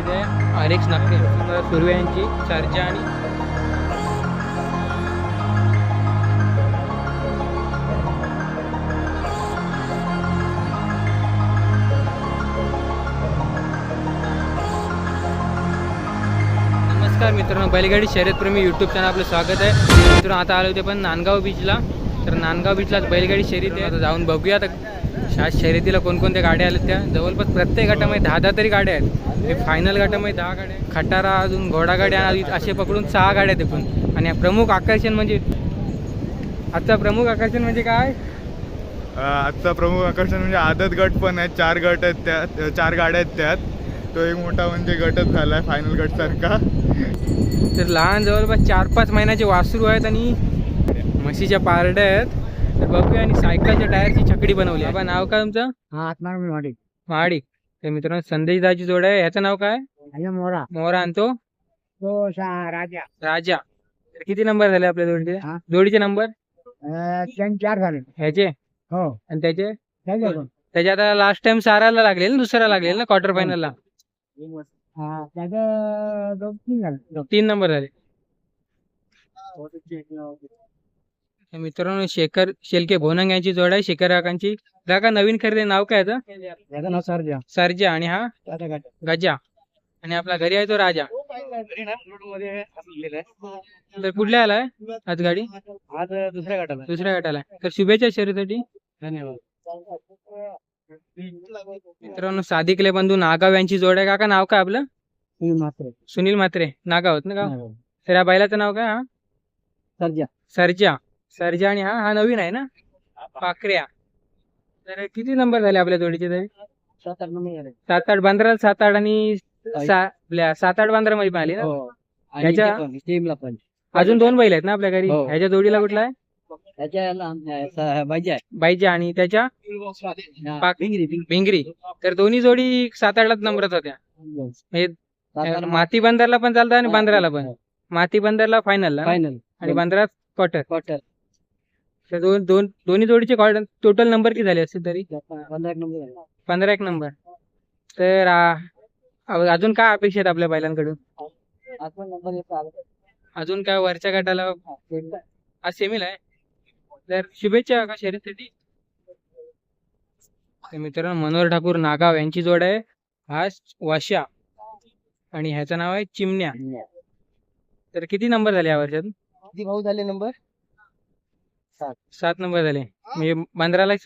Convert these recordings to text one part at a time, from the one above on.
तिथे R x Nagpur Surve यांची चर्चा आणि नमस्कार मित्रांनो बैलगाडी शर्यतप्रेमी यूट्यूब चॅनल आपलं स्वागत आहे. मित्रांनो आता आले होते पण नांदगाव बीचला तर नांदगाव बीचला बैलगाडी शर्यत आहे. आता जाऊन बघूया. आता शास शर्यतीला कोणकोणत्या गाड्या आल्या त्या. जवळपास प्रत्येक गटामध्ये दहा दहा तरी गाड्या आहेत. हे फायनल गटामध्ये दहा गाड्या. खटारा अजून घोडागाड्या आणि असे पकडून सहा गाड्या आहेत एकूण आणि प्रमुख आकर्षण म्हणजे आजचा प्रमुख आकर्षण म्हणजे काय? आजचा प्रमुख आकर्षण म्हणजे आदत गट पण आहेत. चार गट आहेत त्यात चार गाड्या आहेत त्यात. तो एक मोठा म्हणजे गटच झाला आहे फायनल गट सारखा. तर लहान जवळपास चार पाच महिन्याचे वासरू आहेत आणि म्हशीच्या पारड्या आहेत. तर बघूया आणि सायकलच्या टायरची छकडी बनवली आहे. बाबा नाव काय तुमचं? हा आत्मा तर मित्रांनो संदेश दाची जोड आहे. ह्याचं नाव काय? मोरा. मोहरा आणतो तो? राजा. राजा. तर किती नंबर झाले आपल्या जोडीचे? हा? जोडीचे नंबर? अं, तीन चार झाले. ह्याचे? हो. आणि त्याचे? झालं? त्याचे आता लास्ट टाइम साराला लागलेल ना दुसरा लागलेल ना क्वार्टर फायनलला हा, त्याचं दोन तीन झाले. तीन नंबर झाले. तर मित्रांनो शेखर शेलके भोनंग यांची जोड आहे. शेखर काकांची. काका नवीन खरेदी नाव काय याचं नाव सरजा. सरजा आणि हा. गजा. आणि आपला घरी आहे तो राजा. तर कुठल्या आलाय आज गाडी? आज दुसऱ्या गाठाला दुसऱ्या गटाला आहे. तर शुभेच्छा शर्यतीसाठी. धन्यवाद. मित्रांनो सादिकले बंधू नागाव यांची जोड आहे. काका नाव काय आपलं? सुनील म्हात्रे. नागाव ना गाव? तर या बैलाचं नाव काय हा? सरजा. सरजा. सरजा आणि हा? हा नवीन आहे ना? पाकऱ्या तर किती नंबर झाले आपल्या जोडीचे तरी सात आठ नंबर झाले. सात आठ बांद्रा सात आठ आणि सा- आपल्या सात आठ बांद्रा मध्ये पण आली ना? हो. आणि ह्याच्या- टीमला पण. अजून दोन बैल आहेत ना आपल्या घरी? हो. ह्याच्या जोडीला कुठला आहे? त्याच्या बाईच्या आणि त्याच्या? हा, पाक- भिंगरी, तर दोन्ही जोडी सात आठ नंबरात होत्या. हे माती बंदरला पण चालतं आणि बांद्राला पण? माती बंदरला फायनलला फायनल आणि बांद्रात क्वार्टर क्वार्टर दोन दोन दोन्ही जोडीचे टोटल नंबर किती झाले असतील तरी? पंधरा एक नंबर झाले. पंधरा एक नंबर तर आ, अ- अजून काय अपेक्षा आहेत आपल्या बैलांकडून? आज पण नंबर येतो आला. अजून काय वरच्या गटाला? आज सेमीला आहे. तर शुभेच्छा का शर्यतीसाठी? तर मित्रांनो मनोहर ठाकूर नागाव यांची जोड आहे. हा वाशा आणि ह्याचं नाव आहे चिमण्या. तर किती नंबर झाले या वर्षात किती भाऊ झाले नंबर सात. नंबर झाले. म्हणजे बांद्राला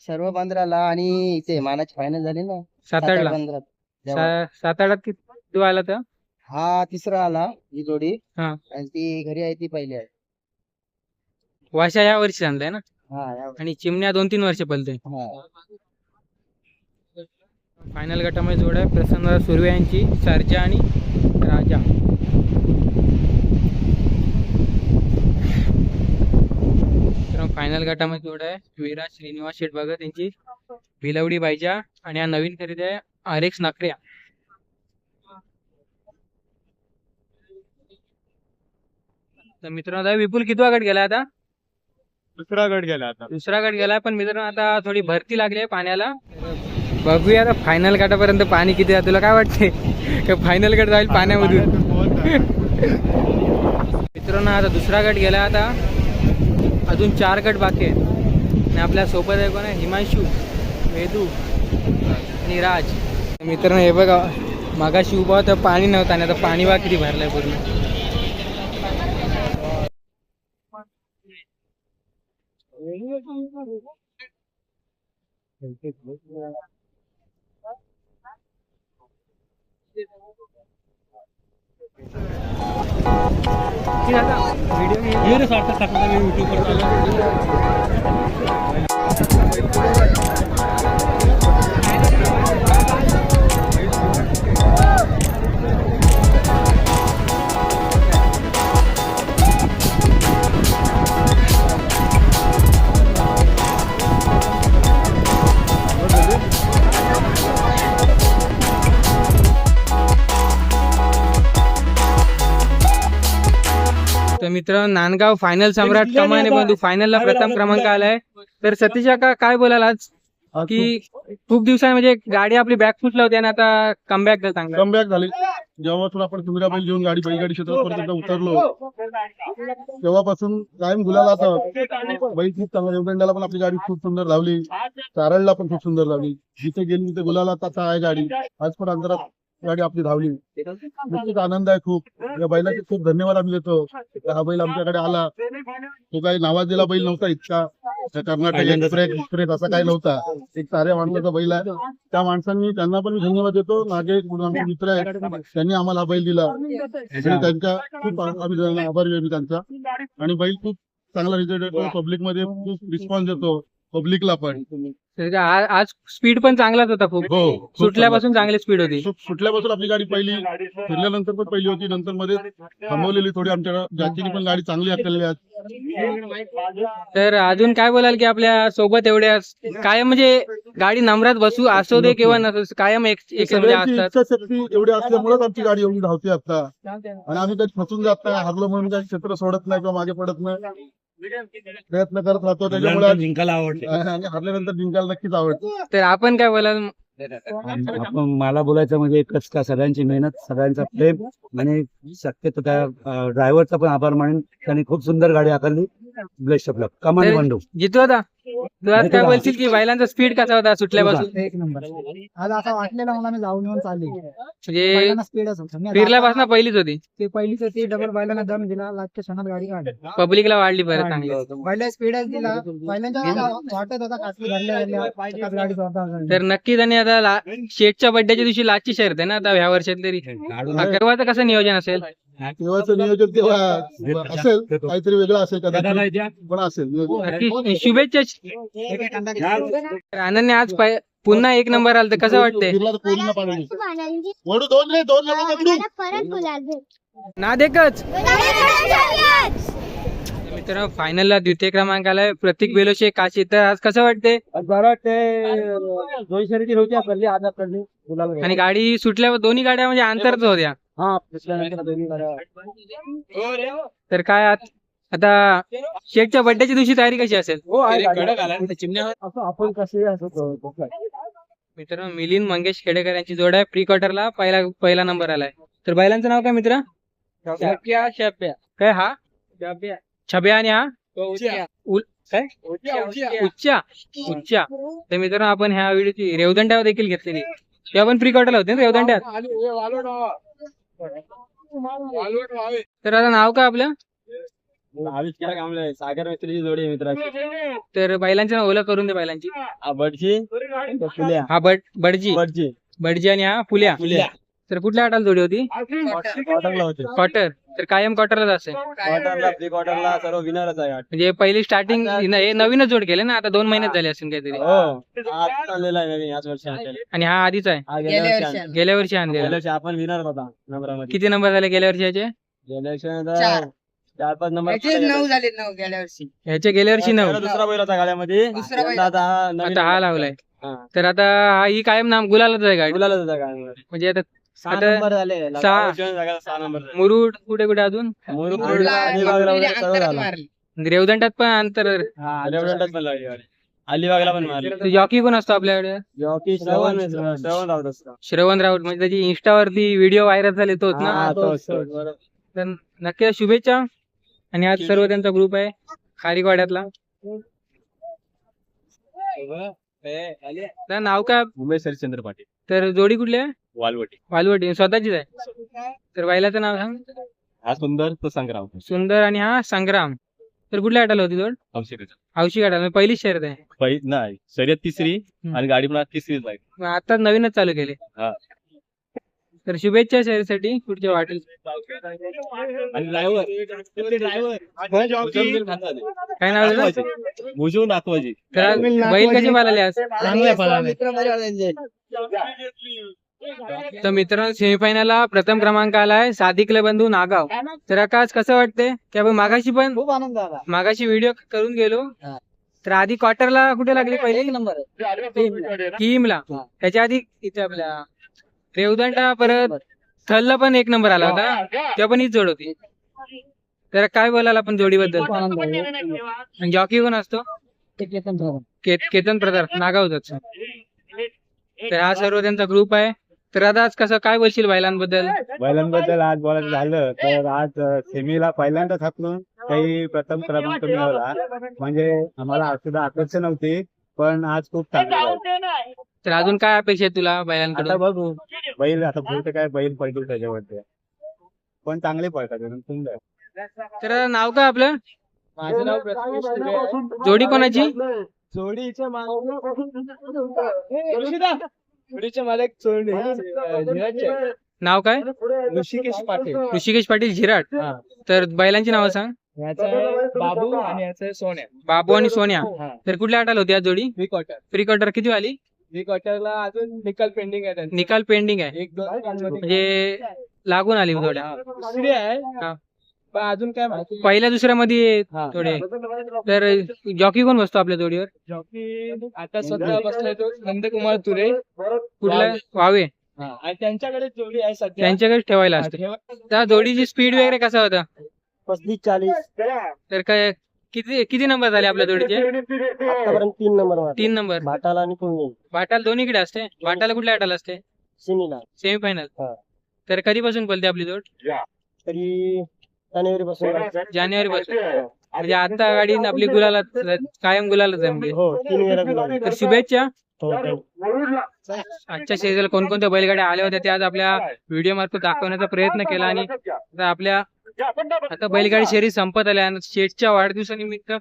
सर्व बांद्राला आणि इथे मानाची फायनल झाली ना. सात आठ आठला. बांद्रात. तेव्हा. सा- सात आठात किती तू आला तर? हा तिसरा आला ही जोडी. हा. आणि ती घरी आहे ती पहिली आहे. वाशा या वर्षी आणलाय ना? हा या- आणि चिमण्या दोन तीन वर्ष पलते हा. फायनल गटामध्ये जोड आहे प्रसन्न सुर्वे यांची सर्जा आणि राजा तर फायनल गटामध्ये जोड आहे विराज श्रीनिवास शेठ भगत यांची भिलवडी बायजा आणि हा नवीन खरेदी आहे आर एक्स नाकऱ्या. तर मित्रांनो आता विपुल कितवा गट गेला आता? दुसरा गट गेला आता. दुसरा गट गेला पण मित्रांनो आता थोडी भरती लागली आहे पाण्याला. बघूया आता फायनल गटापर्यंत पाणी किती आहे. तुला काय वाटते का फायनल गट जाईल पाण्यामधून? मित्रांनो आता दुसरा गट गेला आता. अजून चार गट बाकी आहेत. आणि आपल्यासोबत आहे कोण आहे? हिमांशू वेदू आणि राज. मित्रांनो हे बघा मागाशी उभा होता पाणी नव्हतं आणि आता पाणी बा किती भरलंय पूर्ण. व्हिडिओ तर मित्र नांदगाव फायनल सम्राट कमाने बंधू फायनलला प्रथम क्रमांक आलाय. तर सतीश का काय बोलाल आज? की खूप दिवसांनी म्हणजे गाडी आपली बॅक फुटला होती आणि आता कमबॅक चांगला कमबॅक झाली. जेव्हापासून आपण सुंदरा बैल घेऊन गाडी बैलगाडी क्षेत्रात परत एकदा उतरलो तेव्हापासून कायम गुलाला आता बैल खूप चांगला उदंडाला पण आपली गाडी खूप सुंदर लावली. चारळला पण खूप सुंदर लावली. जिथे गेली तिथे गुलाला आता आहे गाडी. आज पण अंतरात गाडी आपली धावली. नक्कीच आनंद आहे खूप. या बैलाचे खूप धन्यवाद आम्ही देतो. की हा बैल आमच्याकडे आला. तो काही नावाजलेला बैल नव्हता इतका. कर्नाटक एक्सप्रेस एक्सप्रेस असा काही नव्हता. एक साऱ्या माणसाचा बैल आहे. त्या माणसांनी त्यांना पण धन्यवाद देतो. मागे एक आमचे मित्र आहेत त्यांनी आम्हाला हा बैल दिला. आणि त्यांच्या खूप आम्ही त्यांना आभारी आहे त्यांचा. आणि बैल खूप चांगला रिझल्ट येतो पब्लिकमध्ये खूप रिस्पॉन्स देतो. पब्लिकला पण. तर का- आ- आज स्पीड पण चांगलाच होता खूप. हो खूप सुटल्यापासून चांगली स्पीड होती. सु- सुटल्यापासून आपली गाडी पहिली फिरल्यानंतर पण पहिली होती नंतर मध्ये थांबवलेली थोडी आमच्या पण गाडी चांगली हाकलेली आहे तर अजून काय बोलाल की आपल्यासोबत एवढ्या कायम म्हणजे गाडी नंबरात बसू असो दे किंवा नसो कायम एक एक म्हणजे सगळ्यांची असतात. एवढी असल्यामुळेच आमची गाडी एवढी धावते आता. आणि आम्ही कधी फसून जात नाही हारलो म्हणून काही क्षेत्र सोडत नाही किंवा मागे पडत नाही. प्रयत्न करत राहतो त्याच्यामुळे जिंकायला आवडते. आणि हारल्यानंतर जिंकायला नक्कीच आवडतं. तर आपण काय बोलाल? आपण मला बोलायचं म्हणजे एकच का सगळ्यांची मेहनत सगळ्यांचा प्रेम आणि शक्यतो त्या ड्रायव्हरचा पण आभार मानेन. त्याने खूप सुंदर गाडी आकारली. ब्लेस्ट ऑफ लक कमांड बंडू. जितू होता तू आज काय बोलशील की बैलांचा स्पीड कसा होता सुटल्यापासून? एक नंबर. आज असं वाटलेलं मला मी जाऊन येऊन चालली. म्हणजे स्पीडच होतं मी फिरल्यापासून पहिलीच होती. ते पहिलीच ती डबल बैलांना दम दिला लास्टच्या क्षणात गाडी काढली. पब्लिकला वाढली परत चांगली पहिल्या स्पीडच दिला. पहिल्यांदा वाटत होता कासली धरल्या एकाच गाडी स्वतः तर नक्कीच आणि आता ला- शेठच्या बड्डेच्या दिवशी लाचची शर्त आहे ना आता ह्या वर्षात तरी. तेव्हाचं कसं नियोजन असेल? तेव्हाचं नियोजन तेव्हा असेल काहीतरी वेगळं असेल कदाचित पण असेल नियोजन. नक्की शुभेच्छा. तर अनन्य आज पुन्हा एक नंबर आला तर कसं वाटतंय? दोन रे दोन देखच मित्रांनो फायनलला द्वितीय क्रमांक आलाय. प्रतीक बेलोशे काशी. तर आज कसं वाटतंय? बरं वाटते आणि गाडी सुटल्यावर दोन्ही गाड्या म्हणजे अंतरच होत्या. हा गाड्या तर काय आत- आता शेठच्या बड्डेच्या दिवशी तयारी कशी असेल? हो आपण कसे. मित्रांनो मिलिंद मंगेश खेडेकर यांची जोड आहे. प्री क्वार्टरला पहिला पहिला नंबर आलाय. तर बैलांचं नाव काय मित्र? काय हा? छब्या आणि हा? उच्चा उच्चा तर मित्रांनो आपण ह्या व्हिडिओची रेवदंड्यावर देखील घेतलेली. तेव्हा पण प्री क्वार्टरला होते ना रेवदंड्यात तर आता नाव काय आपलं? सागर मित्राची जोडी आहे मित्राची. तर बैलांचं नाव ओळख करून दे बैलांची. हा बड बडजी. बडजी आणि हा फुल्या. फुल्या. तर कुठल्या आटाला जोडी होती? क्वार्टरला होते. क्वार्टर. तर कायम क्वार्टरलाच असेल. क्वार्टरला प्री क्वार्टरला सर्व विनरच आहे म्हणजे पहिली स्टार्टिंग हे नवीनच जोड केले ना? आता दोन महिन्यात झाले असेल काहीतरी. हो. आज आणलेला आहे नवीन याच वर्षी आणलेला आणि हा आधीच आहे. हा गेल्या वर्षी आणलेला. गेल्या वर्षी आणलेला गेल्या वर्षी आपण विनर होता नंबरामध्ये. किती नंबर झाले गेल्या वर्षी तर चार. पाच नंबर नऊ झाले नऊ गेल्या वर्षी. ह्याचे गेल्या वर्षी नऊ. दुसरा बैल होता गाड्यामध्ये. दुसरा बैल. आता हा नवीन आता हा लावलाय. हा. तर आता हा ही कायम नाम गुलालच आहे गाडी होता गाड्यामध्ये म्हणजे आता सहा आता नंबर झाले सहा. लग्नाच्या जागेला सहा नंबर झाले. मुरुड कुठे कुठे अजून? मुरुड, मुरुडला अलिबागला वगैरे सर्व अंतरात झालं. मारली. रेवदंडात पण अंतर हा, रेवदंड्यात पण लागली. अलिबागला पण मारली. जॉकी कोण असतो आपल्याकडे. जॉकी श्रवण श्रवण राहत असतो. श्रवण राऊत म्हणजे त्याची इंस्टावरती व्हिडिओ व्हायरल झाले तोच ना. हा, तोच, तोच, बरोबर. तर नक्की शुभेच्छा. आणि आज सर्व त्यांचा ग्रुप आहे. खारीवाड्यातला तर नाव काय? मुंबई हरिश्चंद्र पाटील. तर जोडी कुठली आहे? वालवटी. वालवटी. स्वतःचीच आहे? तर बैलाचं नाव सांग. हा सुंदर तो संग्राम. सुंदर आणि हा संग्राम. तर कुठल्या गटाला होती जोड? हौशी गटाला. म्हणजे पहिलीच शर्यत आहे. पहि नाही. शर्यत तिसरी आणि गाडी पण आज तिसरीच आहे. मग आता नवीनच चालू केले. हा. तर शुभेच्छा शर्यतीसाठी पुढच्या वाटेल. आणि ड्रायव्हर काय नाव तर आज बैल कसे पाळाले आज? तर मित्रांनो सेमीफायनलला प्रथम क्रमांक आलाय सादिकले बंधू नागाव. तर आता आज कसं वाटतंय? की आपण मागाशी पण खूप आनंद झाला. मागाशी व्हिडिओ करून गेलो. तर आधी क्वार्टरला कुठे लागले पहिले? एक नंबर टीमला. हा. त्याच्या आधी इथे आपल्या रेवदंडा परत थलला पण एक नंबर आला होता. तेव्हा पण हीच जोड होती. तर काय बोलाल आपण जोडीबद्दल? जॉकी कोण असतो? केतन प्रधान नागावच तर हा सर्व त्यांचा ग्रुप आहे. तर आता आज कसं काय बोलशील बैलांबद्दल? बैलांबद्दल आज बोलायचं झालं तर आज सेमीला पहिल्यांदाच हाकलून काही प्रथम क्रमांक मिळवला म्हणजे आम्हाला सुद्धा अपेक्षा नव्हती पण आज खूप चांगलं. तर अजून काय अपेक्षा आहे तुला आता बैलांकडून बघू बैल आता पुढचं काय बैल पडतील त्याच्यावरती. पण चांगले एकदम सुंदर. तर आता नाव काय आपलं? माझं नाव प्रथमेश जोडी कोणाची? जोडीचे. जोडीचे मालक चोरणे. धीरजचे नाव काय? ऋषिकेश पाटील. ऋषिकेश पाटील झिराट. हा. तर बैलांची नावं सांग. याचा आहे बाबू आणि याचा आहे सोन्या. बाबू आणि सोन्या. हा. तर कुठल्या आटाला होती आज जोडी? थ्री क्वार्टर प्री क्वार्टर किती आली? थ्री क्वार्टरला अजून निकाल पेंडिंग आहे त्यांचा. निकाल पेंडिंग आहे. एक दोन म्हणजे लागून आली थोड्या. दुसरी आहे. हा. पण अजून काय माहिती? पहिल्या दुसऱ्या मध्ये हा. थोडे तर जॉकी कोण बसतो आपल्या जोडीवर? जॉकी आता सध्या बसलाय तो नंदकुमार तुरे. कुठला? वावे. हा. आणि त्यांच्याकडे जोडी आहे सध्या. त्यांच्याकडे ठेवायला असते. त्या जोडीची स्पीड वगैरे कसा होता? पस्तीस चाळीस. तर काय किती किती नंबर झाले आपल्या जोडीचे? आतापर्यंत तीन नंबर तीन नंबर भाटाला आणि पुणे. भाटाला दोन्हीकडे असते? भाटाला कुठल्या आटाला असते? सिमीला. सेमीफायनल. हा. तर कधीपासून बोलते आपली जोड? तरी जानेवारी पासून जानेवारी पासून म्हणजे आता गाडी आपली गुलाला कायम गुलालच आहे म्हणजे हो तीन वेळा गुलाल. तर शुभेच्छा. हो. आजच्या शेजारी कोणकोणत्या बैलगाड्या आल्या होत्या त्या आज आपल्या व्हिडिओ मार्फत दाखवण्याचा प्रयत्न केला आणि आता आपल्या आता बैलगाडी शर्यत संपत आल्या आणि शेठच्या वाढदिवसानिमित्त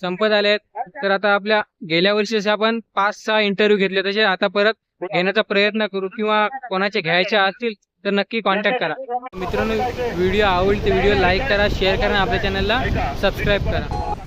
संपत आल्या आहेत. तर आता आपल्या गेल्या वर्षी जसे आपण पाच सहा इंटरव्ह्यू घेतले तसे आता परत घेण्याचा प्रयत्न करू किंवा कोणाचे घ्यायचे असतील तर नक्की कॉन्टॅक्ट करा. मित्रांनो व्हिडिओ आवडते व्हिडिओ लाईक करा शेअर करा आपल्या चॅनलला सबस्क्राईब करा.